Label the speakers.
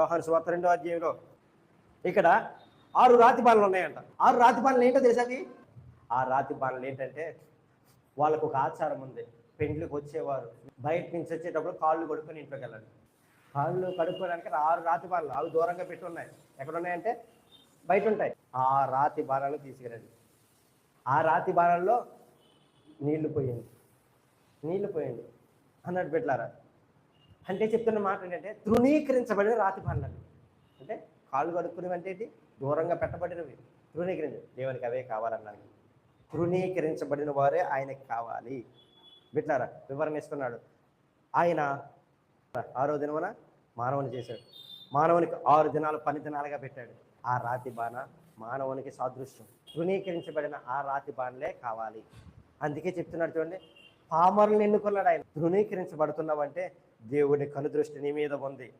Speaker 1: యోహాను సువార్త రెండో అధ్యాయంలో. ఇక్కడ ఆరు రాతి బాణలు ఉన్నాయంట. ఆరు రాతి బాణలు ఏంటో తెలుసా ఆ రాతి బాణలు ఏంటంటే వాళ్ళకు ఒక ఆచారం ఉంది. పెండ్లికి వచ్చేవారు. బయట నుంచి వచ్చేటప్పుడు కాళ్ళు కడుక్కొని ఇంట్లోకి వెళ్ళండి కాళ్ళు కడుక్కోవడానికి ఆరు రాతి బాణలు అవి దూరంగా పెట్టి ఉన్నాయి. ఎక్కడ ఉన్నాయంటే? బయట ఉంటాయి. ఆ రాతి బాణాలు తీసుకురండి. ఆ రాతి బాణాల్లో నీళ్ళు పోయింది నీళ్ళు పోయింది అన్నట్టు పెట్టారా అంటే చెప్తున్న మాట ఏంటంటే తృణీకరించబడిన రాతి బాణాలు అంటే కాళ్ళు కడుక్కునేవి అంటే ఏంటి? దూరంగా పెట్టబడినవి. తృణీకరించ దేవునికి అవే కావాలన్నాడు. తృణీకరించబడిన వారే ఆయనకి కావాలి. బిట్లారా వివరణ ఇస్తున్నాడు. ఆయన ఆరో దినమున మానవుని చేశాడు. మానవునికి ఆరు దినాలు పని దినాలుగా పెట్టాడు. ఆ రాతి బాణ మానవునికి సాదృశ్యం. తృణీకరించబడిన ఆ రాతి బాణలే కావాలి. అందుకే చెప్తున్నాడు చూడండి పామరులను ఎన్నుకున్నాడు ఆయన? తృణీకరించబడుతున్నావంటే దేవుడి కనుదృష్టి నీ మీద ఉంది.